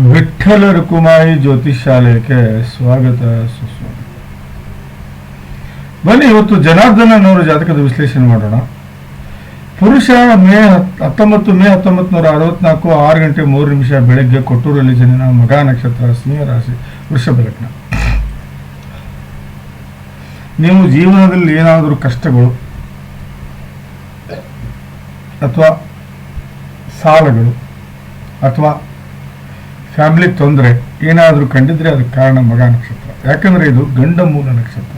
ವಿಠ್ಠಲ ರುಕುಮಾಯಿ ಜ್ಯೋತಿಷ್ ಶಾಲೆಗೆ ಸ್ವಾಗತ ಸುಸ್ವಾಗತ. ಬನ್ನಿ ಇವತ್ತು ಜನಾರ್ದನನವರ ಜಾತಕದ ವಿಶ್ಲೇಷಣೆ ಮಾಡೋಣ. ಪುರುಷ ಮೇ ಹತ್- ಹತ್ತೊಂಬತ್ತು ಮೇ ಹತ್ತೊಂಬತ್ತು ನೂರ ಅರವತ್ನಾಲ್ಕು ಆರು ಗಂಟೆ ಮೂರು ನಿಮಿಷ ಬೆಳಗ್ಗೆ ಕೊಟ್ಟೂರಲ್ಲಿ ಜನನ ಮಗ ನಕ್ಷತ್ರ ಸಿಂಹ ರಾಶಿ ವೃಷಭ ಲಗ್ನ. ನೀವು ಜೀವನದಲ್ಲಿ ಏನಾದರೂ ಕಷ್ಟಗಳು ಅಥವಾ ಸಾಲಗಳು ಅಥವಾ ಫ್ಯಾಮಿಲಿ ತೊಂದರೆ, ಏನಾದರೂ ಕಂಡಿದ್ರೆ ಅದಕ್ಕೆ ಕಾರಣ ಮಗ ನಕ್ಷತ್ರ. ಯಾಕಂದ್ರೆ ಇದು ಗಂಡ ಮೂಲ ನಕ್ಷತ್ರ.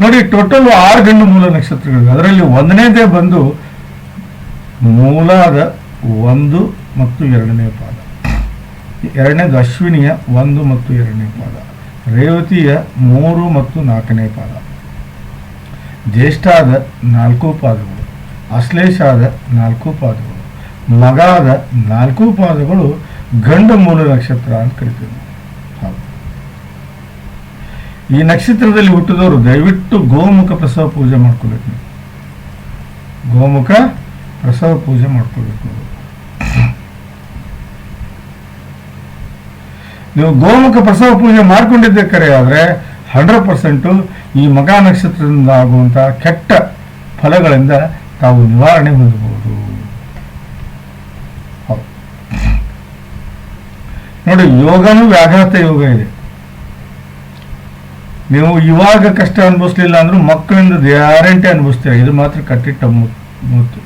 ನೋಡಿ ಟೋಟಲ್ ಆರು ಗಂಡು ಮೂಲ ನಕ್ಷತ್ರಗಳಿವೆ. ಅದರಲ್ಲಿ ಒಂದನೇದೇ ಬಂದು ಮೂಲಾದ ಒಂದು ಮತ್ತು ಎರಡನೇ ಪಾದ. ಎರಡನೇದು ಅಶ್ವಿನಿಯ ಒಂದು ಮತ್ತು ಎರಡನೇ ಪಾದ. ರೇವತಿಯ ಮೂರು ಮತ್ತು ನಾಲ್ಕನೇ ಪಾದ. ಜ್ಯೇಷ್ಠಾದ ನಾಲ್ಕು ಪಾದಗಳು. ಅಶ್ಲೇಷಾದ ನಾಲ್ಕು ಪಾದಗಳು. ಮಗಾದ ನಾಲ್ಕು ಪಾದಗಳು ಗಂಡ ಮೂಲ ನಕ್ಷತ್ರ ಅಂತ ಕರಿತೀವಿ. ಈ ನಕ್ಷತ್ರದಲ್ಲಿ ಹುಟ್ಟಿದವರು ದಯವಿಟ್ಟು ಗೋಮುಖ ಪ್ರಸವ ಪೂಜೆ ಮಾಡ್ಕೋಬೇಕು. ಗೋಮುಖ ಪ್ರಸವ ಪೂಜೆ ಮಾಡ್ಕೋಬೇಕು. ನೀವು ಗೋಮುಖ ಪ್ರಸವ ಪೂಜೆ ಮಾಡ್ಕೊಂಡಿದ್ದೆ ಕರೆ ಆದರೆ ಹಂಡ್ರೆಡ್ ಪರ್ಸೆಂಟು ಈ ಮಗ ನಕ್ಷತ್ರದಿಂದ ಆಗುವಂಥ ಕೆಟ್ಟ ಫಲಗಳಿಂದ ತಾವು ನಿವಾರಣೆ ಹೊಂದಬಹುದು ಹೌದು. ನೋಡಿ, ಯೋಗನೂ ವ್ಯಾಘಾತ ಯೋಗ ಇದೆ. ನೀವು ಇವಾಗ ಕಷ್ಟ ಅನುಭವಿಸ್ಲಿಲ್ಲ ಅಂದ್ರೂ ಮಕ್ಕಳಿಂದ ಗ್ಯಾರಂಟಿ ಅನುಭವಿಸ್ತೀರ? ಇದು ಮಾತ್ರ ಕಟ್ಟಿಟ್ಟ ಮೂರ್ತಿ.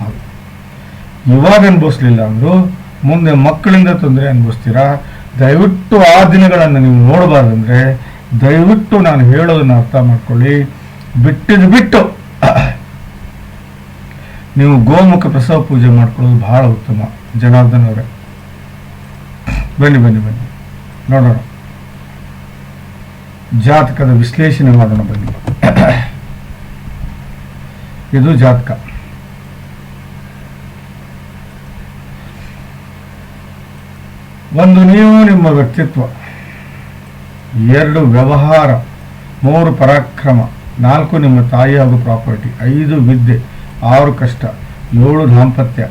ಹೌದು. ಇವಾಗ ಅನುಭವಿಸ್ಲಿಲ್ಲ ಅಂದ್ರು ಮುಂದೆ ಮಕ್ಕಳಿಂದ ತೊಂದರೆ ಅನುಭವಿಸ್ತೀರಾ? ದಯವಿಟ್ಟು ಆ ದಿನಗಳನ್ನು ನೀವು ನೋಡಬಾರ್ದಂದ್ರೆ ದಯವಿಟ್ಟು ನಾನು ಹೇಳೋದನ್ನ ಅರ್ಥ ಮಾಡ್ಕೊಳ್ಳಿ. ಬಿಟ್ಟಿದ್ದು ಬಿಟ್ಟು ನೀವು ಗೋಮುಖ ಪ್ರಸವ ಪೂಜೆ ಮಾಡ್ಕೊಳ್ಳೋದು ಬಹಳ ಉತ್ತಮ. ಜನಾರ್ದನ್ ಬನ್ನಿ ಬನ್ನಿ ಬನ್ನಿ. ನೋಡೋಣ. ಜಾತಕದ ವಿಶ್ಲೇಷಣೆ ಮಾಡೋಣ ಬನ್ನಿ. ಇದು ಜಾತಕ. ಒಂದು ನೀವು ನಿಮ್ಮ ವ್ಯಕ್ತಿತ್ವ, ಎರಡು ವ್ಯವಹಾರ, ಮೂರು ಪರಾಕ್ರಮ, ನಾಲ್ಕು ನಿಮ್ಮ ತಾಯಿ ಹಾಗೂ ಪ್ರಾಪರ್ಟಿ, ಐದು ವಿದ್ಯೆ, ಆರು ಕಷ್ಟ, ಏಳು ದಾಂಪತ್ಯ,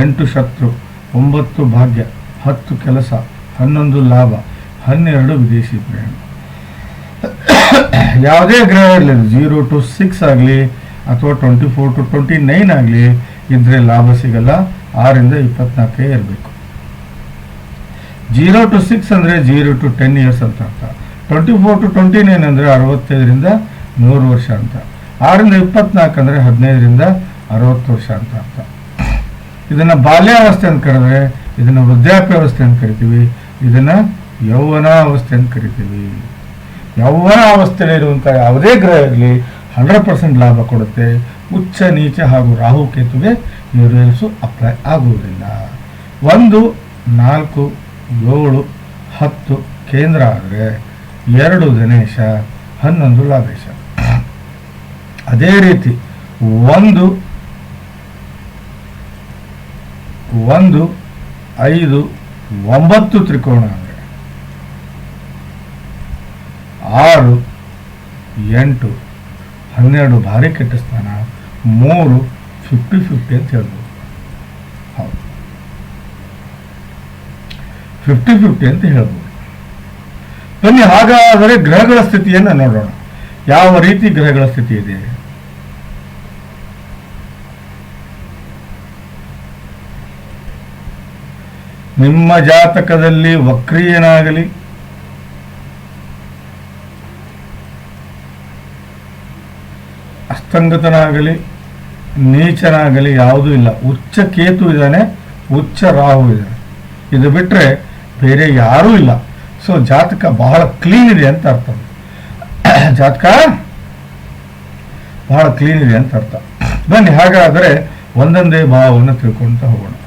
ಎಂಟು ಶತ್ರು, ಒಂಬತ್ತು ಭಾಗ್ಯ, ಹತ್ತು ಕೆಲಸ ಹನ್ನೊಂದು ಲಾಭ, ಹನ್ನೆರಡು ವಿದೇಶಿ ಪ್ರಯಾಣ. ಯಾವುದೇ ಗ್ರಹ ಇರಲಿ ಜೀರೋ ಟು ಸಿಕ್ಸ್ ಆಗಲಿ ಅಥವಾ twenty four to twenty nine ಆಗಲಿ ಇದ್ರೆ ಲಾಭ ಸಿಗಲ್ಲ, ಆರಿಂದ ಇಪ್ಪತ್ನಾಲ್ಕೇ ಇರಬೇಕು. ಜೀರೋ ಟು ಸಿಕ್ಸ್ ಅಂದರೆ ಜೀರೋ ಟು ಟೆನ್ ಇಯರ್ಸ್ ಅಂತ ಅರ್ಥ. Twenty four to twenty nine ಅಂದರೆ ಅರವತ್ತೈದರಿಂದ ನೂರು ವರ್ಷ ಅಂತ. ಆರಿಂದ ಇಪ್ಪತ್ನಾಲ್ಕು ಅಂದರೆ ಹದಿನೈದರಿಂದ ಅರವತ್ತು ವರ್ಷ ಅಂತ ಅರ್ಥ. ಇದನ್ನು ಬಾಲ್ಯಾವಸ್ಥೆ ಅಂತ ಕರೆದ್ರೆ, ಇದನ್ನು ವೃದ್ಧಾಪ್ಯಾವಸ್ಥೆ ಅಂತ ಕರಿತೀವಿ. ಇದನ್ನು ಯೌವನಾವಸ್ಥೆ ಅಂತ ಕರಿತೀವಿ. ಯೌವನ ಅವಸ್ಥೆಯಲ್ಲಿರುವಂಥ ಯಾವುದೇ ಗ್ರಹ ಇರಲಿ ಹಂಡ್ರೆಡ್ ಪರ್ಸೆಂಟ್ ಲಾಭ ಕೊಡುತ್ತೆ. ಉಚ್ಚ, ನೀಚ ಹಾಗೂ ರಾಹು ಕೇತುಗೆ ಈ ರೂಲ್ಸು ಅಪ್ಲೈ ಆಗುವುದಿಲ್ಲ. ಒಂದು, ನಾಲ್ಕು, ಏಳು, ಹತ್ತು ಕೇಂದ್ರ ಆದರೆ ಎರಡು ಗಣೇಶ, ಹನ್ನೊಂದು ಲಾಭೇಶ. ಅದೇ ರೀತಿ ಒಂದು ಒಂದು, ಐದು ಒಂಬತ್ತು ತ್ರಿಕೋಣ ಅಂದರೆ ಆರು, ಎಂಟು, ಹನ್ನೆರಡು ಭಾರಿ ಕೆಟ್ಟ ಸ್ಥಾನ, ಮೂರು ಫಿಫ್ಟಿ ಫಿಫ್ಟಿ ಅಂತ ಹೇಳ್ಬೋದು. ಹೌದು. ಫಿಫ್ಟಿ ಫಿಫ್ಟಿ ಅಂತ ಹೇಳ್ಬೋದು. ಬನ್ನಿ, ಹಾಗಾದರೆ ಗ್ರಹಗಳ ಸ್ಥಿತಿಯನ್ನು ನೋಡೋಣ. ಯಾವ ರೀತಿ ಗ್ರಹಗಳ ಸ್ಥಿತಿ ಇದೆ? ನಿಮ್ಮ ಜಾತಕದಲ್ಲಿ ವಕ್ರೀಯನಾಗಲಿ. ಅಸ್ತಂಗತನಾಗಲಿ, ನೀಚನಾಗಲಿ ಯಾವುದೂ ಇಲ್ಲ. ಉಚ್ಚ ಕೇತು ಇದ್ದಾನೆ, ಉಚ್ಚ ರಾಹು ಇದ್ದಾನೆ. ಇದು ಬಿಟ್ಟರೆ ಬೇರೆ ಯಾರೂ ಇಲ್ಲ. ಸೊ, ಜಾತಕ ಬಹಳ ಕ್ಲೀನ್ ಇದೆ ಅಂತ ಅರ್ಥ. ಜಾತಕ ಬಹಳ ಕ್ಲೀನ್ ಇದೆ ಅಂತ ಅರ್ಥ. ಬನ್ನಿ, ಹಾಗಾದರೆ ಒಂದೊಂದೇ ಭಾವವನ್ನು ತಿಳ್ಕೊಳ್ತಾ ಹೋಗೋಣ.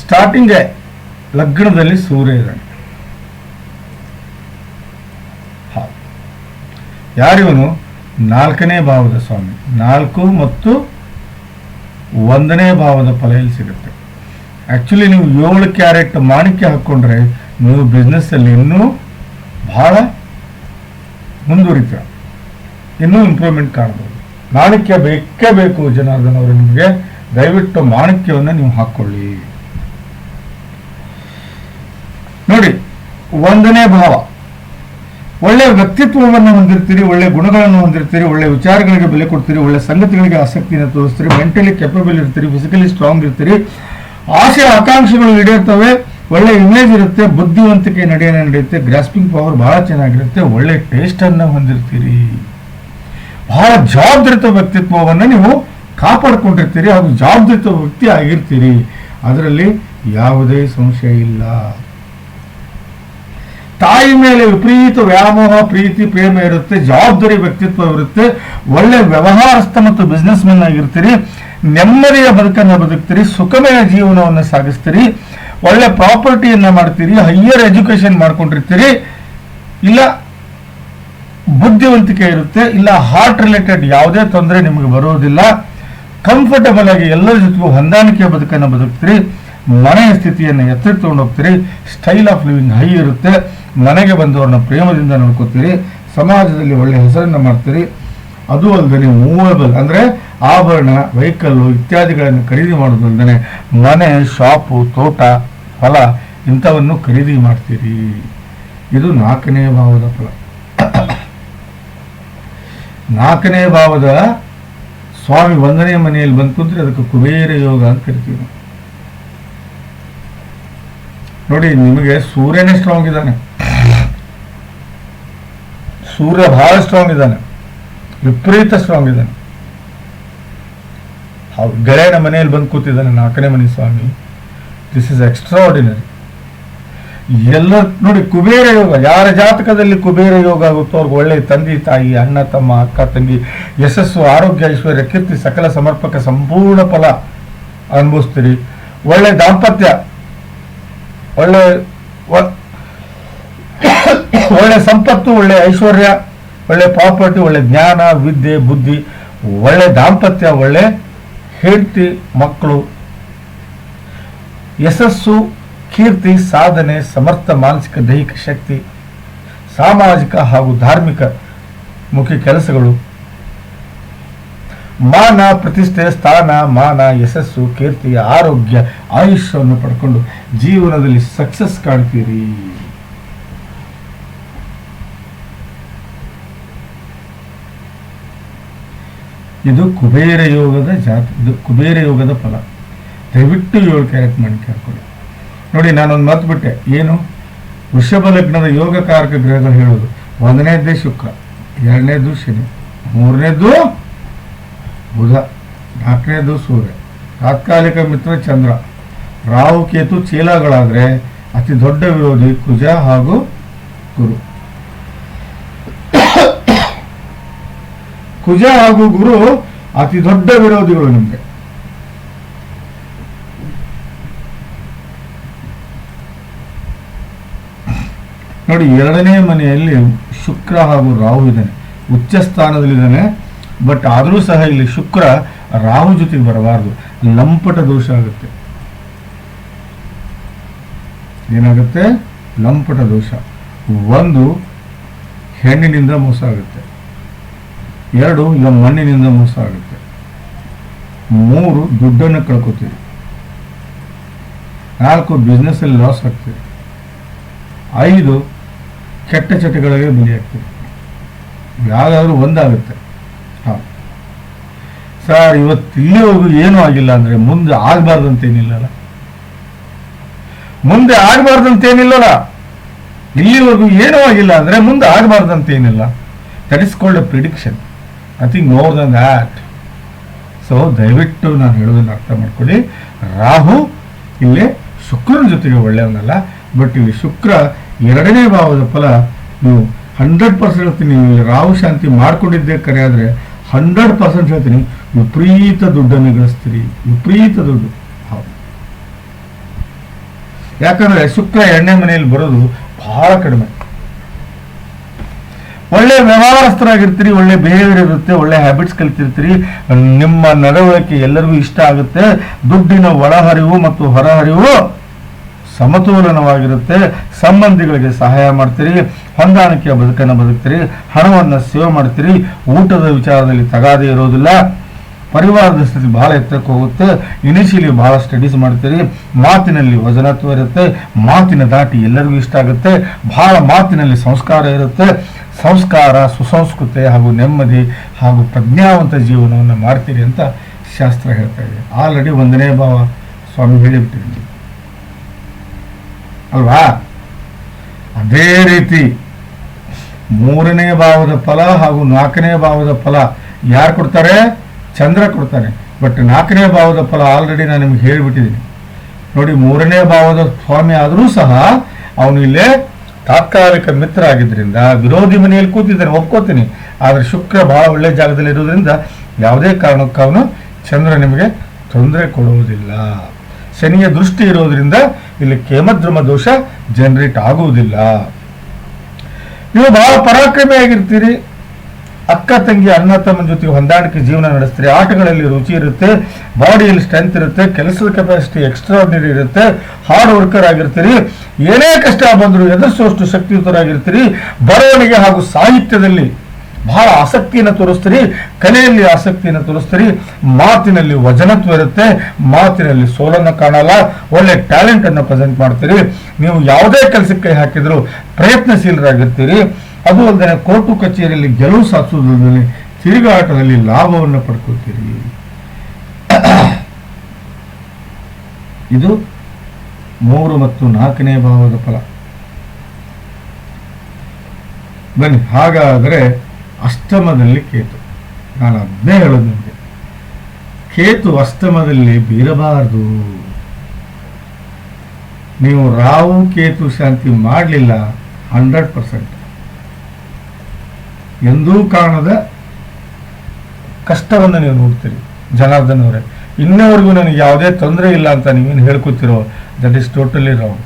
ಸ್ಟಾರ್ಟಿಂಗ್ ಲಗ್ನದಲ್ಲಿ ಸೂರ್ಯ ಇದ್ದಾನೆ. ಯಾರಿವನು? ನಾಲ್ಕನೇ ಭಾವದ ಸ್ವಾಮಿ. ನಾಲ್ಕು ಮತ್ತು ಒಂದನೇ ಭಾವದ ಫಲ ಇಲ್ಲಿ ಸಿಗುತ್ತೆ. ಆ್ಯಕ್ಚುಲಿ ನೀವು ಏಳು ಕ್ಯಾರೆಟ್ ಮಾಣಿಕ್ಯ ಹಾಕ್ಕೊಂಡ್ರೆ ನೀವು ಬಿಸ್ನೆಸ್ಸಲ್ಲಿ ಇನ್ನೂ ಬಹಳ ಮುಂದುವರಿತೀರ. ಇನ್ನೂ ಇಂಪ್ರೂವ್ಮೆಂಟ್ ಕಾಣ್ಬೋದು ಮಾಣಿಕ್ಯ ಬೇಕೇ ಬೇಕು ಜನಾರ್ದನ್ ಅವರು ನಿಮಗೆ. ದಯವಿಟ್ಟು ಮಾಣಿಕ್ಯವನ್ನು ನೀವು ಹಾಕ್ಕೊಳ್ಳಿ ನೋಡಿ ಒಂದನೇ ಭಾವ. ಒಳ್ಳೆ ವ್ಯಕ್ತಿತ್ವವನ್ನು ಹೊಂದಿರ್ತೀರಿ, ಒಳ್ಳೆ ಗುಣಗಳನ್ನು ಹೊಂದಿರ್ತೀರಿ, ಒಳ್ಳೆ ವಿಚಾರಗಳಿಗೆ ಬೆಲೆ ಕೊಡ್ತೀರಿ, ಒಳ್ಳೆ ಸಂಗತಿಗಳಿಗೆ ಆಸಕ್ತಿಯನ್ನು ತೋರಿಸ್ತೀರಿ, ಮೆಂಟಲಿ ಕೆಪಬಲ್ ಇರ್ತೀರಿ ಫಿಸಿಕಲಿ ಸ್ಟ್ರಾಂಗ್ ಇರ್ತೀರಿ. ಆಸೆ, ಆಕಾಂಕ್ಷೆಗಳು ಈಡೇರ್ತವೆ, ಒಳ್ಳೆ ಇಮೇಜ್ ಇರುತ್ತೆ, ಬುದ್ಧಿವಂತಿಕೆ ನಡೆಯನೇ ನಡೆಯುತ್ತೆ ಗ್ರಾಸ್ಪಿಂಗ್ ಪವರ್ ಬಹಳ ಚೆನ್ನಾಗಿರುತ್ತೆ, ಒಳ್ಳೆ ಟೇಸ್ಟ್ ಅನ್ನ ಹೊಂದಿರ್ತೀರಿ. ಬಹಳ ಜವಾಬ್ದಾರಿತ ವ್ಯಕ್ತಿತ್ವವನ್ನು ನೀವು ಕಾಪಾಡ್ಕೊಂಡಿರ್ತೀರಿ ಹಾಗೂ ಜವಾಬ್ದಾರಿತ ವ್ಯಕ್ತಿ ಆಗಿರ್ತೀರಿ. ಅದರಲ್ಲಿ ಯಾವುದೇ ಸಂಶಯ ಇಲ್ಲ. ತಾಯಿ ಮೇಲೆ ವಿಪರೀತ ವ್ಯಾಮೋಹ, ಪ್ರೀತಿ, ಪ್ರೇಮ ಇರುತ್ತೆ, ಜವಾಬ್ದಾರಿ, ವ್ಯಕ್ತಿತ್ವ ಇರುತ್ತೆ. ಒಳ್ಳೆ ವ್ಯವಹಾರಸ್ಥ ಮತ್ತು ಬಿಸ್ನೆಸ್ ಮೆನ್ ಆಗಿರ್ತೀರಿ. ನೆಮ್ಮದಿಯ ಬದುಕನ್ನು ಬದುಕ್ತೀರಿ. ಸುಖಮಯ ಜೀವನವನ್ನು ಸಾಗಿಸ್ತೀರಿ. ಒಳ್ಳೆ ಪ್ರಾಪರ್ಟಿಯನ್ನ ಮಾಡ್ತೀರಿ. ಹೈಯರ್ ಎಜುಕೇಶನ್ ಮಾಡ್ಕೊಂಡಿರ್ತೀರಿ. ಇಲ್ಲ, ಬುದ್ಧಿವಂತಿಕೆ ಇರುತ್ತೆ. ಇಲ್ಲ ಹಾರ್ಟ್ ರಿಲೇಟೆಡ್ ಯಾವುದೇ ತೊಂದರೆ ನಿಮಗೆ ಬರೋದಿಲ್ಲ. ಕಂಫರ್ಟಬಲ್ ಆಗಿ ಎಲ್ಲರ ಜೊತೆಗೂ ಹೊಂದಾಣಿಕೆಯ ಬದುಕನ್ನು ಬದುಕ್ತೀರಿ. ಮನೆಯ ಸ್ಥಿತಿಯನ್ನು ಎತ್ತರಕ್ಕೆ ತಗೊಂಡು ಹೋಗ್ತೀರಿ. ಸ್ಟೈಲ್ ಆಫ್ ಲಿವಿಂಗ್ ಹೈ ಇರುತ್ತೆ. ನನಗೆ ಬಂದವ್ರನ್ನ ಪ್ರೇಮದಿಂದ ನೋಡ್ಕೋತೀರಿ. ಸಮಾಜದಲ್ಲಿ ಒಳ್ಳೆಯ ಹೆಸರನ್ನು ಮಾಡ್ತೀರಿ. ಅದು ಅಲ್ಲದೆ ಮೂವೇಬಲ್ ಅಂದರೆ ಆಭರಣ ವೆಹಿಕಲ್ಲು ಇತ್ಯಾದಿಗಳನ್ನು ಖರೀದಿ ಮಾಡೋದಲ್ಲದೆ ಮನೆ ಶಾಪು ತೋಟ ಫಲ ಇಂಥವನ್ನು ಖರೀದಿ ಮಾಡ್ತೀರಿ. ಇದು ನಾಲ್ಕನೇ ಭಾವದ ಫಲ. ನಾಲ್ಕನೇ ಭಾವದ ಸ್ವಾಮಿ ಒಂದನೇ ಮನೆಯಲ್ಲಿ ಬಂದು ಕುಂತ್ರೆ ಅದಕ್ಕೆ ಕುಬೇರ ಯೋಗ ಅಂತ ಕರಿತೀವಿ. ನೋಡಿ, ನಿಮಗೆ ಸೂರ್ಯನೇ ಸ್ಟ್ರಾಂಗ್ ಇದ್ದಾನೆ. ಸೂರ್ಯ ಬಹಳ ಸ್ಟ್ರಾಂಗ್ ಇದ್ದಾನೆ. ವಿಪರೀತ ಸ್ಟ್ರಾಂಗ್ ಇದ್ದಾನೆ. ಗೆಳೆಯನ ಮನೆಯಲ್ಲಿ ಬಂದು ಕೂತಿದ್ದಾನೆ ನಾಲ್ಕನೇ ಮನೆ ಸ್ವಾಮಿ. ದಿಸ್ ಇಸ್ ಎಕ್ಸ್ಟ್ರಾ ಆರ್ಡಿನರಿ ಎಲ್ಲ, ನೋಡಿ, ಕುಬೇರ ಯೋಗ, ಯಾರ ಜಾತಕದಲ್ಲಿ ಕುಬೇರ ಯೋಗ ಆಗುತ್ತೋ ಅವ್ರಿಗೆ ಒಳ್ಳೆ ತಂದೆ, ತಾಯಿ, ಅಣ್ಣ, ತಮ್ಮ, ಅಕ್ಕ, ತಂಗಿ, ಯಶಸ್ಸು, ಆರೋಗ್ಯ, ಐಶ್ವರ್ಯ, ಕೀರ್ತಿ, ಸಕಲ ಸಮರ್ಪಕ, ಸಂಪೂರ್ಣ ಫಲ ಅನುಭವಿಸ್ತೀರಿ. ಒಳ್ಳೆ ದಾಂಪತ್ಯ. ಒಳ್ಳೆ ಒಳ್ಳೆ ಸಂಪತ್ತು, ಒಳ್ಳೆ ಐಶ್ವರ್ಯ, ಒಳ್ಳೆ ಪ್ರಾಪರ್ಟಿ, ಒಳ್ಳೆ ಜ್ಞಾನ, ವಿದ್ಯೆ, ಬುದ್ಧಿ, ಒಳ್ಳೆ ದಾಂಪತ್ಯ, ಒಳ್ಳೆ ಹೆಂಡತಿ, ಮಕ್ಕಳು. ಯಶಸ್ಸು, ಕೀರ್ತಿ, ಸಾಧನೆ, ಸಮರ್ಥ, ಮಾನಸಿಕ, ದೈಹಿಕ ಶಕ್ತಿ, ಸಾಮಾಜಿಕ ಹಾಗೂ ಧಾರ್ಮಿಕ ಮುಖ್ಯ ಕೆಲಸಗಳು. ಮಾನ, ಪ್ರತಿಷ್ಠೆ, ಸ್ಥಾನ, ಮಾನ, ಯಶಸ್ಸು, ಕೀರ್ತಿ, ಆರೋಗ್ಯ, ಆಯುಷ್ಯವನ್ನು ಪಡ್ಕೊಂಡು ಜೀವನದಲ್ಲಿ ಸಕ್ಸಸ್ ಕಾಣ್ತೀರಿ. ಇದು ಕುಬೇರ ಯೋಗದ ಜಾತಿ, ಇದು ಕುಬೇರ ಯೋಗದ ಫಲ. ದಯವಿಟ್ಟು ಏಳು ಕ್ಯಾರೆಕ್ಟ್ ಮಾಡಿ ಕೇಳ್ಕೊಳ್ಳಿ. ನೋಡಿ, ನಾನೊಂದು ಮಾತು ಬಿಟ್ಟೆ. ಏನು? ವೃಷಭ ಲಗ್ನದ ಯೋಗಕಾರಕ ಗ್ರಹಗಳು ಹೇಳೋದು. ಒಂದನೇದ್ದೇ ಶುಕ್ರ, ಎರಡನೇದ್ದು ಶನಿ ಮೂರನೇದು ಬುಧ, ನಾಲ್ಕನೇದು ಸೂರ್ಯ, ತಾತ್ಕಾಲಿಕ ಮಿತ್ರ ಚಂದ್ರ, ರಾಹು, ಕೇತು ಚೀಲಗಳಾದರೆ ಅತಿ ದೊಡ್ಡ ವಿರೋಧಿ ಕುಜ ಹಾಗೂ ಗುರು. ಕುಜ ಹಾಗೂ ಗುರು ಅತಿ ದೊಡ್ಡ ವಿರೋಧಿಗಳು ನಿಮಗೆ. ನೋಡಿ, ಎರಡನೇ ಮನೆಯಲ್ಲಿ ಶುಕ್ರ ಹಾಗೂ ರಾಹು ಇದ್ದಾನೆ. ಉಚ್ಚ ಸ್ಥಾನದಲ್ಲಿದ್ದಾನೆ ಬಟ್ ಆದರೂ ಸಹ ಇಲ್ಲಿ ಶುಕ್ರ ರಾಹು ಜೊತೆಗೆ ಬರಬಾರದು. ಲಂಪಟ ದೋಷ ಆಗುತ್ತೆ. ಏನಾಗುತ್ತೆ? ಲಂಪಟ ದೋಷ. ಒಂದು ಹೆಣ್ಣಿನಿಂದ ಮೋಸ ಆಗುತ್ತೆ. ಎರಡು, ಇಲ್ಲ ಮಣ್ಣಿನಿಂದ ಮೋಸ ಆಗುತ್ತೆ. ಮೂರು, ದುಡ್ಡನ್ನು ಕಳ್ಕೊತೀರಿ. ನಾಲ್ಕು ಬಿಸ್ನೆಸ್ಸಲ್ಲಿ ಲಾಸ್ ಆಗ್ತೀರಿ. ಐದು, ಕೆಟ್ಟ ಚಟಗಳಿಗೆ ಬಲಿಯಾಗ್ತೀರಿ. ಯಾವ್ದಾದ್ರು ಒಂದಾಗುತ್ತೆ. ಸರ್ ಇವತ್ತು ಇಲ್ಲಿವರೆಗೂ ಏನೂ ಆಗಿಲ್ಲ ಅಂದ್ರೆ ಮುಂದೆ ಆಗಬಾರ್ದಂತೇನಿಲ್ಲಲ್ಲ. ಮುಂದೆ ಆಗಬಾರ್ದಂತೇನಿಲ್ಲಲ್ಲ. ಇಲ್ಲಿವರೆಗೂ ಏನೂ ಆಗಿಲ್ಲ ಅಂದ್ರೆ ಮುಂದೆ ಆಗಬಾರ್ದಂತೇನಿಲ್ಲ. That is called a prediction nothing more than that so ದಯವಿಟ್ಟು ನಾನು ಹೇಳೋದನ್ನ ಅರ್ಥ ಮಾಡ್ಕೊಳ್ಳಿ. ರಾಹು ಇಲ್ಲಿ ಶುಕ್ರನ ಜೊತೆಗೆ ಒಳ್ಳೆಯವನಲ್ಲ. ಬಟ್ ಇಲ್ಲಿ ಶುಕ್ರ ಎರಡನೇ ಭಾವದ ಫಲ, ನೀವು ಹಂಡ್ರೆಡ್ ಪರ್ಸೆಂಟ್ ಹೇಳ್ತೀನಿ ರಾಹು ಶಾಂತಿ ಮಾಡ್ಕೊಂಡಿದ್ದೆ ಕರೆ ಆದರೆ ಹಂಡ್ರೆಡ್ ಪರ್ಸೆಂಟ್ ಹೇಳ್ತೀನಿ. ವಿಪರೀತ ದುಡ್ಡನ್ನು ಗಳಿಸ್ತೀರಿ, ವಿಪರೀತ ದುಡ್ಡು. ಹೌದು. ಯಾಕಂದ್ರೆ ಶುಕ್ರ ಎಣ್ಣೆ ಮನೆಯಲ್ಲಿ ಬರೋದು ಬಹಳ ಕಡಿಮೆ. ಒಳ್ಳೆ ವ್ಯವಹಾರಸ್ಥರಾಗಿರ್ತೀರಿ, ಒಳ್ಳೆ ಬಿಹೇವಿಯರ್ ಇರುತ್ತೆ, ಒಳ್ಳೆ ಹ್ಯಾಬಿಟ್ಸ್ ಕಲ್ತಿರ್ತೀರಿ, ನಿಮ್ಮ ನಡವಳಿಕೆ ಎಲ್ಲರಿಗೂ ಇಷ್ಟ ಆಗುತ್ತೆ, ದುಡ್ಡಿನ ಒಳಹರಿವು ಮತ್ತು ಹೊರಹರಿವು ಸಮತೋಲನವಾಗಿರುತ್ತೆ, ಸಂಬಂಧಿಗಳಿಗೆ ಸಹಾಯ ಮಾಡ್ತೀರಿ, ಹೊಂದಾಣಿಕೆಯ ಬದುಕನ್ನು ಬದುಕ್ತೀರಿ, ಹಣವನ್ನು ಸೇವ್ ಮಾಡ್ತೀರಿ, ಊಟದ ವಿಚಾರದಲ್ಲಿ ತಗಾದೆ ಇರೋದಿಲ್ಲ. ಪರಿವಾರದ ಸ್ಥಿತಿ ಬಹಳ ಎತ್ತಕ್ಕೆ ಹೋಗುತ್ತೆ. ಇನಿಷಿಯಲಿ ಬಹಳ ಸ್ಟಡೀಸ್ ಮಾಡ್ತೀರಿ. ಮಾತಿನಲ್ಲಿ ವಜನತ್ವ ಇರುತ್ತೆ ಮಾತಿನ ದಾಟಿ ಎಲ್ಲರಿಗೂ ಇಷ್ಟ ಆಗುತ್ತೆ. ಬಹಳ ಮಾತಿನಲ್ಲಿ ಸಂಸ್ಕಾರ ಇರುತ್ತೆ. ಸಂಸ್ಕಾರ, ಸುಸಂಸ್ಕೃತಿ ಹಾಗೂ ನೆಮ್ಮದಿ ಹಾಗೂ ಪ್ರಜ್ಞಾವಂತ ಜೀವನವನ್ನು ಮಾಡ್ತೀರಿ ಅಂತ ಶಾಸ್ತ್ರ ಹೇಳ್ತಾ ಇದೆ. ಆಲ್ರೆಡಿ ಒಂದನೇ ಭಾವ ಸ್ವಾಮಿ ಹೇಳಿಬಿಟ್ಟಿದ್ದೀನಿ ಅಲ್ವಾ? ಅದೇ ರೀತಿ ಮೂರನೇ ಭಾವದ ಫಲ ಹಾಗೂ ನಾಲ್ಕನೇ ಭಾವದ ಫಲ ಯಾರು ಕೊಡ್ತಾರೆ? ಚಂದ್ರ ಕೊಡ್ತಾನೆ. ಬಟ್ ನಾಲ್ಕನೇ ಭಾವದ ಫಲ ಆಲ್ರೆಡಿ ನಾನು ನಿಮ್ಗೆ ಹೇಳಿಬಿಟ್ಟಿದ್ದೀನಿ ನೋಡಿ, ಮೂರನೇ ಭಾವದ ಸ್ವಾಮಿ ಆದರೂ ಸಹ ಅವನು ಇಲ್ಲೇ ತಾತ್ಕಾಲಿಕ ಮಿತ್ರ ಆಗಿದ್ದರಿಂದ ವಿರೋಧಿ ಮನೆಯಲ್ಲಿ ಕೂತಿದ್ದಾನೆ ಒಪ್ಕೋತೀನಿ. ಆದರೆ ಶುಕ್ರ ಭಾಳ ಒಳ್ಳೆ ಜಾಗದಲ್ಲಿ ಇರೋದ್ರಿಂದ ಯಾವುದೇ ಕಾರಣಕ್ಕೂ ಅವನು ಚಂದ್ರ ನಿಮಗೆ ತೊಂದರೆ ಕೊಡುವುದಿಲ್ಲ. ಶನಿಯ ದೃಷ್ಟಿ ಇರೋದ್ರಿಂದ ಇಲ್ಲಿ ಕೇಮದ್ರಮ ದೋಷ ಜನರೇಟ್ ಆಗುವುದಿಲ್ಲ. ನೀವು ಬಹಳ ಪರಾಕ್ರಮಿಯಾಗಿರ್ತೀರಿ. ಅಕ್ಕ ತಂಗಿ ಅಣ್ಣ ತಮ್ಮನ ಜೊತೆಗೆ ಹೊಂದಾಣಿಕೆ ಜೀವನ ನಡೆಸ್ತೀರಿ, ಆಟಗಳಲ್ಲಿ ರುಚಿ ಇರುತ್ತೆ, ಬಾಡಿಯಲ್ಲಿ ಸ್ಟ್ರೆಂತ್ ಇರುತ್ತೆ, ಕೆಲಸದ ಕೆಪಾಸಿಟಿ ಎಕ್ಸ್ಟ್ರಾರ್ಡಿನರಿ ಇರುತ್ತೆ ಹಾರ್ಡ್ ವರ್ಕರ್ ಆಗಿರ್ತೀರಿ, ಏನೇ ಕಷ್ಟ ಬಂದರೂ ಎದುರಿಸುವಷ್ಟು ಶಕ್ತಿಯುತರಾಗಿರ್ತೀರಿ, ಬರವಣಿಗೆ ಹಾಗೂ ಸಾಹಿತ್ಯದಲ್ಲಿ ಬಹಳ ಆಸಕ್ತಿಯನ್ನು ತೋರಿಸ್ತೀರಿ, ಕಲೆಯಲ್ಲಿ ಆಸಕ್ತಿಯನ್ನು ತೋರಿಸ್ತೀರಿ, ಮಾತಿನಲ್ಲಿ ವಜನತ್ವ ಇರುತ್ತೆ, ಮಾತಿನಲ್ಲಿ ಸೋಲನ್ನು ಕಾಣಲ್ಲ, ಒಳ್ಳೆ ಟ್ಯಾಲೆಂಟನ್ನು ಪ್ರೆಸೆಂಟ್ ಮಾಡ್ತೀರಿ, ನೀವು ಯಾವುದೇ ಕೆಲಸಕ್ಕೆ ಹಾಕಿದ್ರು ಪ್ರಯತ್ನಶೀಲರಾಗಿರ್ತೀರಿ ಅದು ಅಲ್ಲದೆ ಕೋರ್ಟು ಕಚೇರಿಯಲ್ಲಿ ಗೆಲುವು ಸಾಧಿಸುವುದರಲ್ಲಿ ತಿರುಗಾಟದಲ್ಲಿ ಲಾಭವನ್ನು ಪಡ್ಕೋತೀರಿ. ಇದು ಮೂರು ಮತ್ತು ನಾಲ್ಕನೇ ಭಾವದ ಫಲ. ಬನ್ನಿ, ಹಾಗಾದರೆ ಅಷ್ಟಮದಲ್ಲಿ ಕೇತು. ನಾನು ಅದನ್ನೇ ಹೇಳೋದು ನಿಮಗೆ ಕೇತು ಅಷ್ಟಮದಲ್ಲಿ ಬೀರಬಾರದು. ನೀವು ರಾವು ಕೇತು, ಶಾಂತಿ ಮಾಡಲಿಲ್ಲ, ಹಂಡ್ರೆಡ್ ಪರ್ಸೆಂಟ್. ಎಂದೂ ಕಾಣದ ಕಷ್ಟವನ್ನು ನೀವು ನೋಡ್ತೀರಿ, ಜನಾರ್ದನ್ ಅವರೇ. ಇನ್ನವರೆಗೂ ನನಗೆ ಯಾವುದೇ ತೊಂದರೆ ಇಲ್ಲ ಅಂತ ನೀವೇನು ಹೇಳ್ಕೊತಿರೋ ದಟ್ ಈಸ್ ಟೋಟಲಿ ರಾಂಗ್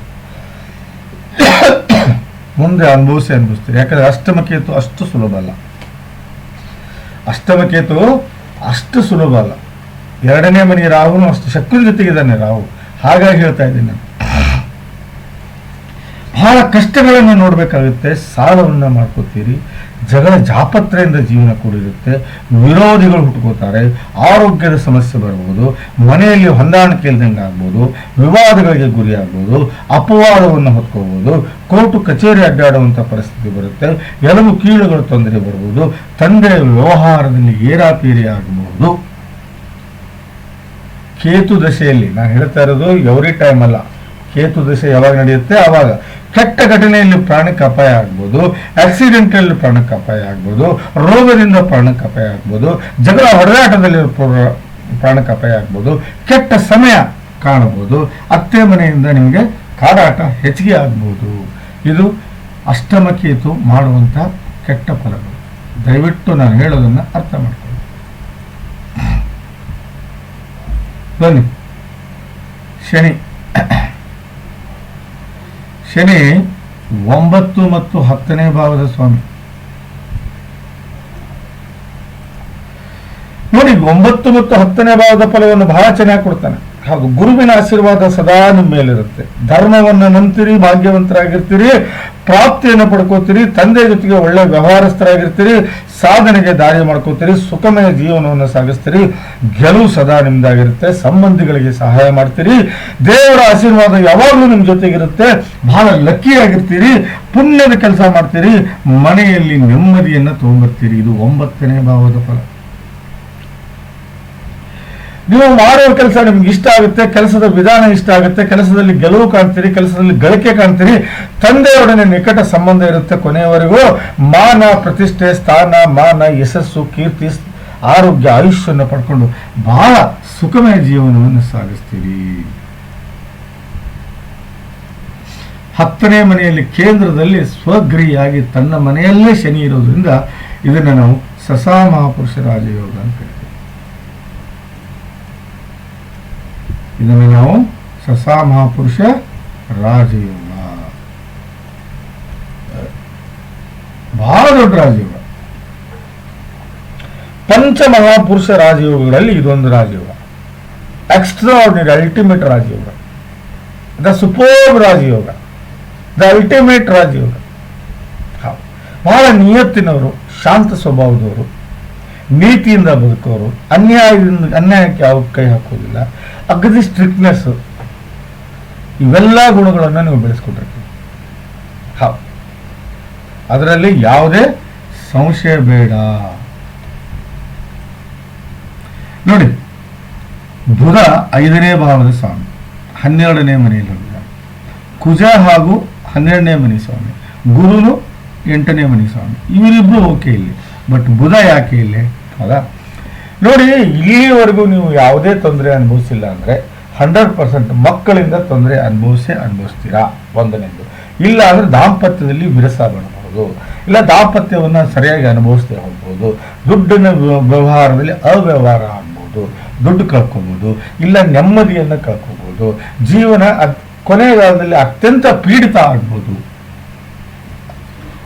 ಮುಂದೆ ಅನುಭವಿಸಿ ಅನುಭವಿಸ್ತೀರಿ. ಯಾಕಂದ್ರೆ ಅಷ್ಟಮಕೇತು ಅಷ್ಟು ಸುಲಭ ಅಲ್ಲ. ಅಷ್ಟಮಕೇತು ಅಷ್ಟು ಸುಲಭ ಅಲ್ಲ. ಎರಡನೇ ಮನೆ ರಾಹುನು ಅಷ್ಟು ಶಕ್ತಿ ಜೊತೆಗಿದ್ದಾನೆ ರಾಹು. ಹಾಗಾಗಿ ಹೇಳ್ತಾ ಇದ್ದೀನಿ ನಾನು. ಬಹಳ ಕಷ್ಟಗಳನ್ನು ನೋಡಬೇಕಾಗುತ್ತೆ, ಸಾಲವನ್ನು ಮಾಡ್ಕೋತೀರಿ. ಜಗಳ ಜಾಪತ್ರೆಯಿಂದ ಜೀವನ ಕೂಡಿರುತ್ತೆ, ವಿರೋಧಿಗಳು ಹುಟ್ಕೋತಾರೆ, ಆರೋಗ್ಯದ ಸಮಸ್ಯೆ ಬರ್ಬೋದು ಮನೆಯಲ್ಲಿ ಹೊಂದಾಣಿಕೆ ಇಲ್ದಂಗೆ ಆಗ್ಬೋದು, ವಿವಾದಗಳಿಗೆ ಗುರಿ ಆಗ್ಬೋದು, ಅಪವಾದವನ್ನು ಹೊತ್ಕೋಬೋದು, ಕೋರ್ಟು, ಕಚೇರಿ ಅಡ್ಡಾಡುವಂಥ ಪರಿಸ್ಥಿತಿ ಬರುತ್ತೆ, ಎಲುಬು ಕೀಳುಗಳು ತೊಂದರೆ ಬರ್ಬೋದು ತಂದೆಯ ವ್ಯವಹಾರದಲ್ಲಿ ಏರಾಪೇರಿ ಆಗಬಹುದು. ಕೇತು ದಶೆಯಲ್ಲಿ, ನಾನು ಹೇಳ್ತಾ ಇರೋದು ಎವ್ರಿ ಟೈಮ್ ಅಲ್ಲ, ಕೇತು ದಶೆ ಯಾವಾಗ ನಡೆಯುತ್ತೆ? ಆವಾಗ ಕೆಟ್ಟ ಘಟನೆಯಲ್ಲಿ ಪ್ರಾಣಕ್ಕೆ ಅಪಾಯ ಆಗ್ಬೋದು ಆಕ್ಸಿಡೆಂಟಲ್ಲಿ ಪ್ರಾಣಕ್ಕೆ ಅಪಾಯ ಆಗ್ಬೋದು, ರೋಗದಿಂದ ಪ್ರಾಣಕ್ಕೆ ಅಪಾಯ ಆಗ್ಬೋದು, ಜಗಳ ಹೊಡೆದಾಟದಲ್ಲಿ ಪ್ರ- ಪ್ರಾಣಕ್ಕೆ ಅಪಾಯ ಆಗ್ಬೋದು, ಕೆಟ್ಟ ಸಮಯ ಕಾಣಬಹುದು ಅತ್ತೆ ಮನೆಯಿಂದ ನಿಮಗೆ ಕಾಡಾಟ ಹೆಚ್ಚಿಗೆ ಆಗ್ಬೋದು. ಇದು ಅಷ್ಟಮ ಕೇತು ಮಾಡುವಂಥ ಕೆಟ್ಟ ಫಲಗಳು. ದಯವಿಟ್ಟು ನಾನು ಹೇಳೋದನ್ನು ಅರ್ಥ ಮಾಡ್ಕೊಳ್ಳಿ. ಬನ್ನಿ. ಶನಿ. ಶನಿ ಒಂಬತ್ತು ಮತ್ತು ಹತ್ತನೇ ಭಾವದ ಸ್ವಾಮಿ. ನೋಡಿ, ಒಂಬತ್ತು ಮತ್ತು ಹತ್ತನೇ ಭಾವದ ಫಲವನ್ನು ಬಹಳ ಚೆನ್ನಾಗಿ ಕೊಡ್ತಾನೆ. ಹಾಗೂ ಗುರುವಿನ ಆಶೀರ್ವಾದ ಸದಾ ನಿಮ್ಮ ಮೇಲಿರುತ್ತೆ. ಧರ್ಮವನ್ನು ನಂಬ್ತೀರಿ, ಭಾಗ್ಯವಂತರಾಗಿರ್ತೀರಿ, ಪ್ರಾಪ್ತಿಯನ್ನು ಪಡ್ಕೋತೀರಿ, ತಂದೆ ಜೊತೆಗೆ ಒಳ್ಳೆ ವ್ಯವಹಾರಸ್ಥರಾಗಿರ್ತೀರಿ, ಸಾಧನೆಗೆ ದಾರಿ ಮಾಡ್ಕೋತೀರಿ, ಸುಖಮಯ ಜೀವನವನ್ನು ಸಾಗಿಸ್ತೀರಿ. ಗೆಲುವು ಸದಾ ನಿಮ್ದಾಗಿರುತ್ತೆ. ಸಂಬಂಧಿಗಳಿಗೆ ಸಹಾಯ ಮಾಡ್ತೀರಿ. ದೇವರ ಆಶೀರ್ವಾದ ಯಾವಾಗಲೂ ನಿಮ್ಮ ಜೊತೆಗಿರುತ್ತೆ. ಬಹಳ ಲಕ್ಕಿ ಆಗಿರ್ತೀರಿ ಪುಣ್ಯದ ಕೆಲಸ ಮಾಡ್ತೀರಿ. ಮನೆಯಲ್ಲಿ ನೆಮ್ಮದಿಯನ್ನು ತಗೊಂಡ್ಬರ್ತೀರಿ. ಇದು ಒಂಬತ್ತನೇ ಭಾವದ ಫಲ. ನೀವು ಮಾಡುವ ಕೆಲಸ ನಿಮ್ಗೆ ಇಷ್ಟ ಆಗುತ್ತೆ, ಕೆಲಸದ ವಿಧಾನ ಇಷ್ಟ ಆಗುತ್ತೆ, ಕೆಲಸದಲ್ಲಿ ಗೆಲುವು ಕಾಣ್ತೀರಿ, ಕೆಲಸದಲ್ಲಿ ಗಳಿಕೆ ಕಾಣ್ತೀರಿ ತಂದೆಯೊಡನೆ ನಿಕಟ ಸಂಬಂಧ ಇರುತ್ತೆ ಕೊನೆಯವರೆಗೂ. ಮಾನ, ಪ್ರತಿಷ್ಠೆ, ಸ್ಥಾನ, ಮಾನ, ಯಶಸ್ಸು, ಕೀರ್ತಿ ಆರೋಗ್ಯ, ಆಯುಷ್ಯವನ್ನು ಪಡ್ಕೊಂಡು ಬಹಳ ಸುಖಮಯ ಜೀವನವನ್ನು ಸಾಗಿಸ್ತೀರಿ. ಹತ್ತನೇ ಮನೆಯಲ್ಲಿ ಕೇಂದ್ರದಲ್ಲಿ ಸ್ವಗ್ರಿಯಾಗಿ ತನ್ನ ಮನೆಯಲ್ಲೇ ಶನಿ ಇರೋದ್ರಿಂದ ಇದನ್ನು ನಾವು ಸಸಾ ಮಹಾಪುರುಷ ರಾಜಯೋಗ ಅಂತ ಕರಿತೀವಿ ಇದನ್ನು ನಾವು ಸಸಾ ಮಹಾಪುರುಷ ರಾಜಯೋಗ. ಬಹಳ ದೊಡ್ಡ ರಾಜಯೋಗ. ಪಂಚ ಮಹಾಪುರುಷ ರಾಜಯೋಗಗಳಲ್ಲಿ ಇದೊಂದು ರಾಜಯೋಗ. ಎಕ್ಸ್ಟ್ರಾ ಆರ್ಡಿನರಿ ಅಲ್ಟಿಮೇಟ್ ರಾಜಯೋಗ. ದ ಸುಪೋರ್ ರಾಜಯೋಗ. ದ ಅಲ್ಟಿಮೇಟ್ ರಾಜಯೋಗ. ಬಹಳ ನಿಯತ್ತಿನವರು, ಶಾಂತ ಸ್ವಭಾವದವರು, ನೀತಿಯಿಂದ ಬದುಕೋರು ಅನ್ಯಾಯದಿಂದ, ಅನ್ಯಾಯಕ್ಕೆ ಯಾವ ಕೈ ಹಾಕೋದಿಲ್ಲ ಅಗದಿ ಸ್ಟ್ರಿಕ್ಟ್ನೆಸ್ ಇವೆಲ್ಲ ಗುಣಗಳನ್ನು ನೀವು ಬೆಳೆಸ್ಕೊಟ್ಟಿರ್ತೀವಿ ಹಾ ಅದರಲ್ಲಿ ಯಾವುದೇ ಸಂಶಯ ಬೇಡ. ನೋಡಿ, ಬುಧ ಐದನೇ ಭಾವದ ಸ್ವಾಮಿ, ಹನ್ನೆರಡನೇ ಮನೆಯಲ್ಲಿ ಕುಜ ಹಾಗೂ ಹನ್ನೆರಡನೇ ಮನೆ ಸ್ವಾಮಿ, ಗುರುನು ಎಂಟನೇ ಮನೆ ಸ್ವಾಮಿ, ಇವರಿಬ್ರು ಓಕೆ ಇಲ್ಲಿ. ಬಟ್ ಬುಧ ಯಾಕೆ ಇಲ್ಲಿ? ಹೌದಾ ನೋಡಿ, ಇಲ್ಲಿವರೆಗೂ ನೀವು ಯಾವುದೇ ತೊಂದರೆ ಅನುಭವಿಸಿಲ್ಲ ಅಂದರೆ ಹಂಡ್ರೆಡ್ ಪರ್ಸೆಂಟ್ ಮಕ್ಕಳಿಂದ ತೊಂದರೆ ಅನುಭವಿಸೇ ಅನುಭವಿಸ್ತೀರಾ? ಒಂದನೇದು ಇಲ್ಲ ಅಂದರೆ ದಾಂಪತ್ಯದಲ್ಲಿ ವಿರಸ ಬರಬಹುದು ಇಲ್ಲ ದಾಂಪತ್ಯವನ್ನು ಸರಿಯಾಗಿ ಅನುಭವಿಸದೆ ಹೋಗ್ಬೋದು. ದುಡ್ಡಿನ ವ್ಯ- ವ್ಯವಹಾರದಲ್ಲಿ ಅವ್ಯವಹಾರ ಆಗ್ಬೋದು. ದುಡ್ಡು ಕಳ್ಕೊಬೋದು. ಇಲ್ಲ ನೆಮ್ಮದಿಯನ್ನು ಕಳ್ಕೊಬೋದು. ಜೀವನ ಕೊನೆಗಾಲದಲ್ಲಿ ಅತ್ಯಂತ ಪೀಡಿತ ಆಗ್ಬೋದು.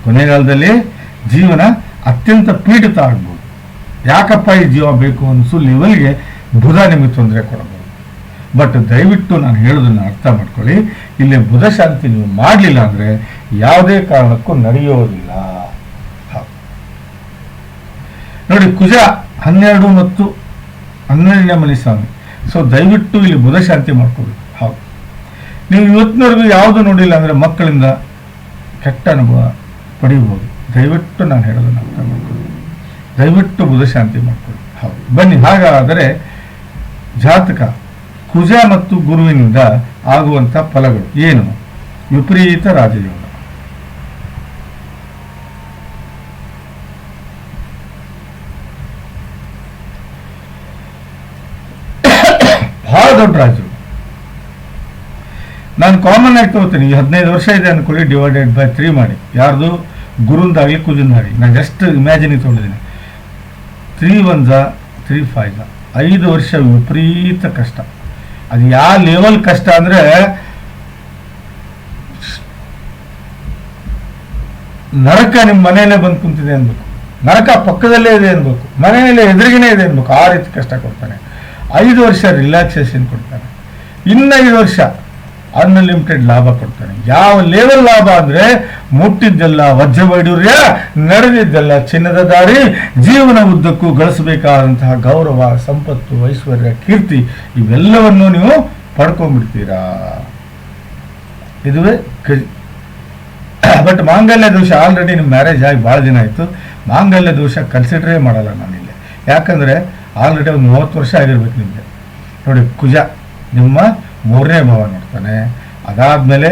ಕೊನೆಗಾಲದಲ್ಲಿ ಜೀವನ ಅತ್ಯಂತ ಪೀಡಿತ ಆಗ್ಬೋದು. ಯಾಕಪ್ಪ ಈ ಜೀವ ಬೇಕು ಅನ್ನಿಸು ಲೆವೆಲ್ಗೆ ಬುಧ ನಿಮಗೆ ತೊಂದರೆ ಕೊಡಬಹುದು ಬಟ್ ದಯವಿಟ್ಟು ನಾನು ಹೇಳೋದನ್ನ ಅರ್ಥ ಮಾಡ್ಕೊಳ್ಳಿ. ಇಲ್ಲಿ ಬುಧ ಶಾಂತಿ ನೀವು ಮಾಡಲಿಲ್ಲ ಅಂದರೆ ಯಾವುದೇ ಕಾರಣಕ್ಕೂ ನಡೆಯೋದಿಲ್ಲ. ನೋಡಿ, ಕುಜ ಹನ್ನೆರಡು ಮತ್ತು ಹನ್ನೆರಡನೇ ಮನೆ ಸ್ವಾಮಿ ಸೊ ದಯವಿಟ್ಟು ಇಲ್ಲಿ ಬುಧ ಶಾಂತಿ ಮಾಡ್ಕೋಬೇಕು ಹೌದು ನೀವು ಇವತ್ತಿನವರೆಗೂ ಯಾವುದು ನೋಡಿಲ್ಲ ಅಂದರೆ ಮಕ್ಕಳಿಂದ ಕೆಟ್ಟ ಅನುಭವ ಪಡೆಯಬಹುದು ದಯವಿಟ್ಟು ನಾನು ಹೇಳೋದನ್ನು ಅರ್ಥ ಮಾಡ್ಕೊಳ್ಳಿ. ದಯವಿಟ್ಟು ಬುಧ ಶಾಂತಿ ಮಾಡ್ಕೊಳ್ಳಿ. ಹೌದು ಬನ್ನಿ, ಹಾಗಾದರೆ ಜಾತಕ ಕುಜ ಮತ್ತು ಗುರುವಿನಿಂದ ಆಗುವಂಥ ಫಲಗಳು ಏನು? ವಿಪರೀತ ರಾಜಯೋಗ. ಬಹಳ ದೊಡ್ಡ ರಾಜಯೋಗ. ನಾನು ಕಾಮನ್ ಆಗಿ ತಗೋತೀನಿ, ಈ ಹದಿನೈದು ವರ್ಷ ಇದೆ ಅನ್ಕೊಳ್ಳಿ ಡಿವೈಡೆಡ್ ಬೈ ತ್ರೀ ಮಾಡಿ. ಯಾರ್ದು? ಗುರುಂದಾಗಲಿ ಕುಜಂದಾಗಲಿ. ನಾನು ಜಸ್ಟ್ ಇಮ್ಯಾಜಿನಿಗೆ ತೊಗೊಂಡಿದ್ದೀನಿ. ತ್ರೀ ಒನ್ ತ್ರೀ ಫೈವ್ ಐದು ವರ್ಷ ವಿಪರೀತ ಕಷ್ಟ. ಅದು ಯಾವ ಲೆವೆಲ್ ಕಷ್ಟ ಅಂದರೆ ನರಕ ನಿಮ್ಮ ಮನೆಯಲ್ಲೇ ಬಂದು ಕುಂತಿದೆ ಅನ್ಬೇಕು. ನರಕ ಪಕ್ಕದಲ್ಲೇ ಇದೆ ಅನ್ಬೇಕು. ಮನೆಯಲ್ಲೇ ಎದುರಿಗೇನೆ ಇದೆ ಅನ್ಬೇಕು. ಆ ರೀತಿ ಕಷ್ಟ ಕೊಡ್ತಾನೆ. ಐದು ವರ್ಷ ರಿಲ್ಯಾಕ್ಸೇಷನ್ ಕೊಡ್ತಾನೆ. ಇನ್ನೈದು ವರ್ಷ ಅನ್ಲಿಮಿಟೆಡ್ ಲಾಭ ಕೊಡ್ತಾನೆ. ಯಾವ ಲೆವೆಲ್ ಲಾಭ ಅಂದ್ರೆ ಮುಟ್ಟಿದ್ದೆಲ್ಲ ವಜ್ರ ವೈಡೂರ್ಯ ನಡೆದಿದ್ದೆಲ್ಲ ಚಿನ್ನದ ದಾರಿ, ಜೀವನ ಉದ್ದಕ್ಕೂ ಗಳಿಸಬೇಕಾದಂತಹ ಗೌರವ, ಸಂಪತ್ತು, ಐಶ್ವರ್ಯ, ಕೀರ್ತಿ ಇವೆಲ್ಲವನ್ನು ನೀವು ಪಡ್ಕೊಂಡ್ಬಿಡ್ತೀರಾ. ಇದುವೇ ಬಟ್ ಮಾಂಗಲ್ಯ ದೋಷ ಆಲ್ರೆಡಿ ನಿಮ್ಮ ಮ್ಯಾರೇಜ್ ಆಗಿ ಭಾಳ ದಿನ ಆಯಿತು. ಮಾಂಗಲ್ಯ ದೋಷ ಕನ್ಸಿಡರೇ ಮಾಡಲ್ಲ ನಾನಿಲ್ಲಿ. ಯಾಕಂದರೆ ಆಲ್ರೆಡಿ ಒಂದು ಮೂವತ್ತು ವರ್ಷ ಆಗಿರ್ಬೇಕು ನಿಮಗೆ. ನೋಡಿ, ಕುಜ, ನಿಮ್ಮ ಮೂರನೇ ಭಾವ ನೋಡ್ತಾನೆ ಅದಾದಮೇಲೆ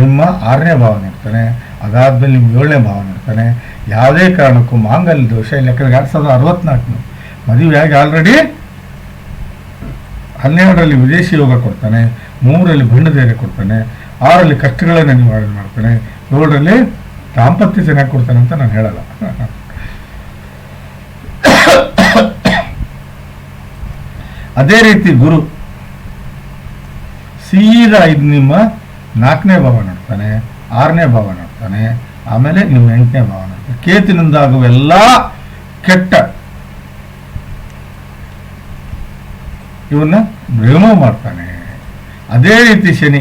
ನಿಮ್ಮ ಆರನೇ ಭಾವ ನೋಡ್ತಾನೆ ಅದಾದಮೇಲೆ ನಿಮ್ಮ ಏಳನೇ ಭಾವ ನೋಡ್ತಾನೆ ಯಾವುದೇ ಕಾರಣಕ್ಕೂ ಮಾಂಗಲ್ಯ ದೋಷ ಇಲ್ಲ ಯಾಕಂದ್ರೆ ಎರಡು ಸಾವಿರದ ಅರವತ್ನಾಲ್ಕು ಮದುವೆಯಾಗಿ ಆಲ್ರೆಡಿ ಹನ್ನೆರಡರಲ್ಲಿ ವಿದೇಶಿ ಯೋಗ ಕೊಡ್ತಾನೆ, ಮೂರರಲ್ಲಿ ಭಿನ್ನಧೈರ್ಯ ಕೊಡ್ತಾನೆ, ಆರಲ್ಲಿ ಕಷ್ಟಗಳನ್ನು ನಿವಾರಣೆ ಮಾಡ್ತಾನೆ, ಏಳರಲ್ಲಿ ದಾಂಪತ್ಯ ಚೆನ್ನಾಗಿ ಕೊಡ್ತಾನೆ ಅಂತ ನಾನು ಹೇಳಲ್ಲ. ಅದೇ ರೀತಿ ಗುರು ಸೀದಾ ಇದು ನಿಮ್ಮ ನಾಲ್ಕನೇ ಭಾವ ನೋಡ್ತಾನೆ, ಆರನೇ ಭಾವ ನೋಡ್ತಾನೆ, ಆಮೇಲೆ ನಿಮ್ಮ ಎಂಟನೇ ಭಾವ ನೋಡ್ತಾನೆ. ಕೇತಿನಿಂದಾಗುವ ಎಲ್ಲ ಕೆಟ್ಟ ಇವನ್ನ ರಿಮೂವ್ ಮಾಡ್ತಾನೆ. ಅದೇ ರೀತಿ ಶನಿ.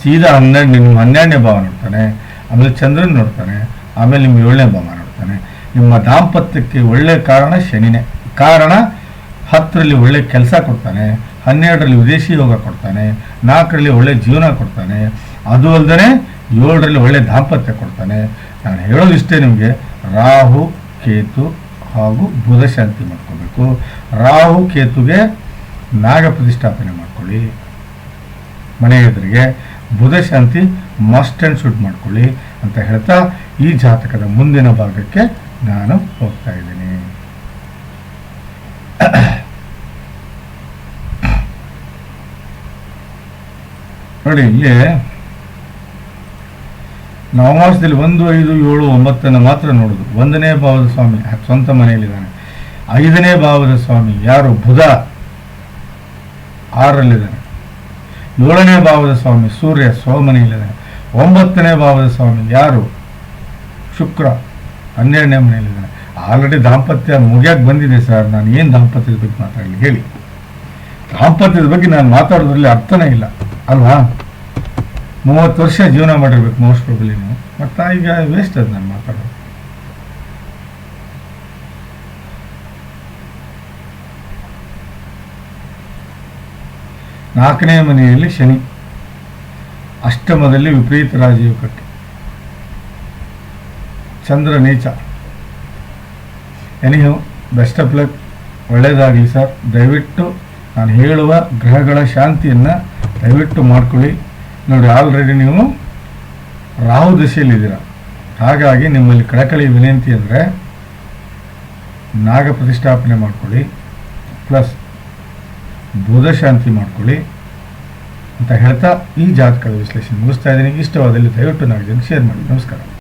ಸೀದಾ ಹನ್ನೆರಡು, ನಿಮ್ಮ ಹನ್ನೆರಡನೇ ಭಾವ ನೋಡ್ತಾನೆ, ಆಮೇಲೆ ಚಂದ್ರನ್ ನೋಡ್ತಾನೆ, ಆಮೇಲೆ ನಿಮ್ಮ ಏಳನೇ ಭಾವ ನೋಡ್ತಾನೆ. ನಿಮ್ಮ ದಾಂಪತ್ಯಕ್ಕೆ ಒಳ್ಳೆ ಕಾರಣ ಶನಿನೇ. ಕಾರಣ ಹತ್ತರಲ್ಲಿ ಒಳ್ಳೆ ಕೆಲಸ ಕೊಡ್ತಾನೆ ಹನ್ನೆರಡರಲ್ಲಿ ವಿದೇಶಿ ಯೋಗ ಕೊಡ್ತಾನೆ, ನಾಲ್ಕರಲ್ಲಿ ಒಳ್ಳೆ ಜೀವನ ಕೊಡ್ತಾನೆ, ಅದು ಅಲ್ಲದೆ ಏಳರಲ್ಲಿ ಒಳ್ಳೆ ದಾಂಪತ್ಯ ಕೊಡ್ತಾನೆ. ನಾನು ಹೇಳೋದು ಇಷ್ಟೇ ನಿಮಗೆ, ರಾಹು, ಕೇತು ಹಾಗೂ ಬುಧ ಶಾಂತಿ ಮಾಡ್ಕೋಬೇಕು. ರಾಹು, ಕೇತುಗೆ ನಾಗ ಪ್ರತಿಷ್ಠಾಪನೆ ಮಾಡ್ಕೊಳ್ಳಿ. ಮನೆಯ ಎದುರಿಗೆ ಬುಧ ಶಾಂತಿ ಮಸ್ಟ್ ಆ್ಯಂಡ್ ಶುಡ್ ಮಾಡ್ಕೊಳ್ಳಿ ಅಂತ ಹೇಳ್ತಾ ಈ ಜಾತಕದ ಮುಂದಿನ ಭಾಗಕ್ಕೆ ನಾನು ಹೋಗ್ತಾ ಇದ್ದೀನಿ. ನೋಡಿ, ಇಲ್ಲಿ ನವಮಾಸದಲ್ಲಿ ಒಂದು, ಐದು, ಏಳು, ಒಂಬತ್ತನ್ನು ಮಾತ್ರ ನೋಡುದು. ಒಂದನೇ ಭಾವದ ಸ್ವಾಮಿ ಸ್ವಂತ ಮನೆಯಲ್ಲಿದ್ದಾನೆ. ಐದನೇ ಭಾವದ ಸ್ವಾಮಿ, ಯಾರು? ಬುಧ. ಆರರಲ್ಲಿದ್ದಾನೆ ಏಳನೇ ಭಾವದ ಸ್ವಾಮಿ, ಸೂರ್ಯ ಸ್ವಮನೆಯಲ್ಲಿದ್ದಾನೆ. ಒಂಬತ್ತನೇ ಭಾವದ ಸ್ವಾಮಿ, ಯಾರು? ಶುಕ್ರ, ಹನ್ನೆರಡನೇ ಮನೆಯಲ್ಲಿದ್ದಾನೆ. ಆಲ್ರೆಡಿ ದಾಂಪತ್ಯ ಮುಗಿಯಕ್ಕೆ ಬಂದಿದೆ ಸರ್. ನಾನು ಏನು ದಾಂಪತ್ಯದ ಬಗ್ಗೆ ಮಾತಾಡಲಿ? ಹೇಳಿ. ದಾಂಪತ್ಯದ ಬಗ್ಗೆ ನಾನು ಮಾತಾಡೋದ್ರಲ್ಲಿ ಅರ್ಥನೇ ಇಲ್ಲ. ಅಲ್ವಾ? ಮೂವತ್ತು ವರ್ಷ ಜೀವನ ಮಾಡಿರ್ಬೇಕು ಮೋಸ್ಟ್ ಪ್ರಾಬ್ಲಿ ನೀವು. ಮತ್ತೆ ಈಗ ವೇಸ್ಟ್ ಅದು ನಾನು ಮಾತಾಡೋದು. ನಾಲ್ಕನೇ ಮನೆಯಲ್ಲಿ ಶನಿ. ಅಷ್ಟಮದಲ್ಲಿ ವಿಪರೀತ ರಾಜೀವ್ ಕಟ್ಟಿ. ಚಂದ್ರ ನೀಚ. ಎನಿಹೋ ಬೆಸ್ಟ್ ಆಫ್ ಲಕ್ ಒಳ್ಳೆಯದಾಗಲಿ ಸರ್ ದಯವಿಟ್ಟು ನಾನು ಹೇಳುವ ಗ್ರಹಗಳ ಶಾಂತಿಯನ್ನು ದಯವಿಟ್ಟು ಮಾಡ್ಕೊಳ್ಳಿ. ನೋಡಿ ಆಲ್ರೆಡಿ ನೀವು ರಾಹು ದಶೆಯಲ್ಲಿದ್ದೀರ ಹಾಗಾಗಿ ನಿಮ್ಮಲ್ಲಿ ಕಳಕಳಿ ವಿನಂತಿ ಅಂದರೆ ನಾಗ ಪ್ರತಿಷ್ಠಾಪನೆ ಮಾಡ್ಕೊಳ್ಳಿ ಪ್ಲಸ್ ಬುಧ ಶಾಂತಿ ಮಾಡ್ಕೊಳ್ಳಿ ಅಂತ ಹೇಳ್ತಾ ಈ ಜಾತಕದ ವಿಶ್ಲೇಷಣೆ ಮುಗಿಸ್ತಾ ಇದ್ದೀನಿ. ಇಷ್ಟವಾದಲ್ಲಿ ದಯವಿಟ್ಟು ನಾಲ್ಕು ಜನಕ್ಕೆ ಶೇರ್ ಮಾಡಿ. ನಮಸ್ಕಾರ.